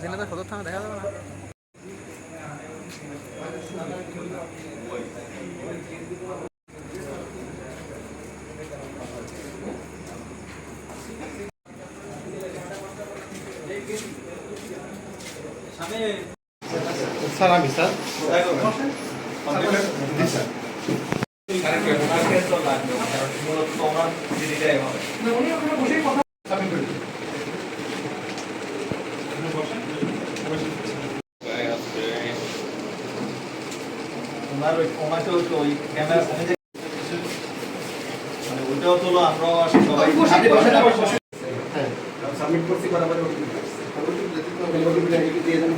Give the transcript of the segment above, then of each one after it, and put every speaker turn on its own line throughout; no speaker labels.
জেনে তো সদর থানা দেখা যাবে না।
স্যার আমি স্যার। জি স্যার।
ওনার ওই ওনাকেও তো ওই ক্যামেরা ফোনে যে মানে ওইটাও তো হলো আমরাও সবাই আপনি বসেন না, বসেন।
সাবমিট করছি বরাবর দিয়ে দেন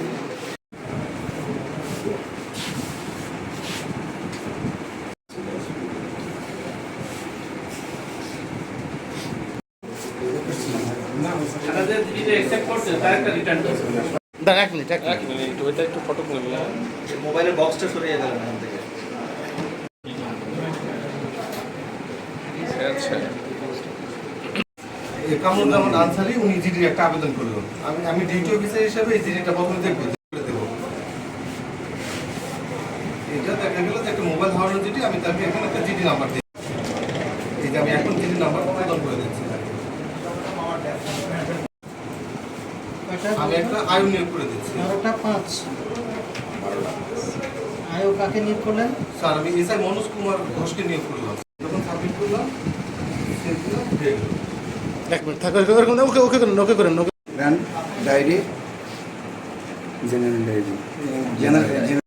দাঁড়া এক মিনিট এক মিনিট।
ওইটা একটু ফটো নিলাম।
মোবাইলের বক্সটা সরিয়ে গেলেন এখান থেকে।
আচ্ছা
কামরুজ্জামান আনসারি উনি জিডির একটা আবেদন করলেন আমি আমি ডিউটি অফিসার হিসেবে এই জিডিটা প্রথমে দেখব এটা দেখা গেল যে একটা মোবাইল হারানোর জিডি আমি তাকে এখন একটা জিডি নাম্বার দিই এই যে আমি এখন জিডি নাম্বার প্রদান করে দিচ্ছি। আমি একটা আয়ু নিয়োগ করে দিচ্ছি।
বারোটা পাঁচ। আয়ো কাকে নিয়োগ করলেন?
স্যার আমি এসআই মনোজ কুমার ঘোষকে নিয়োগ করলাম যখন সাবমিট করলাম
এক মিনিট ওকে ওকে করেন ওকে করেন okay.
Diary general diary general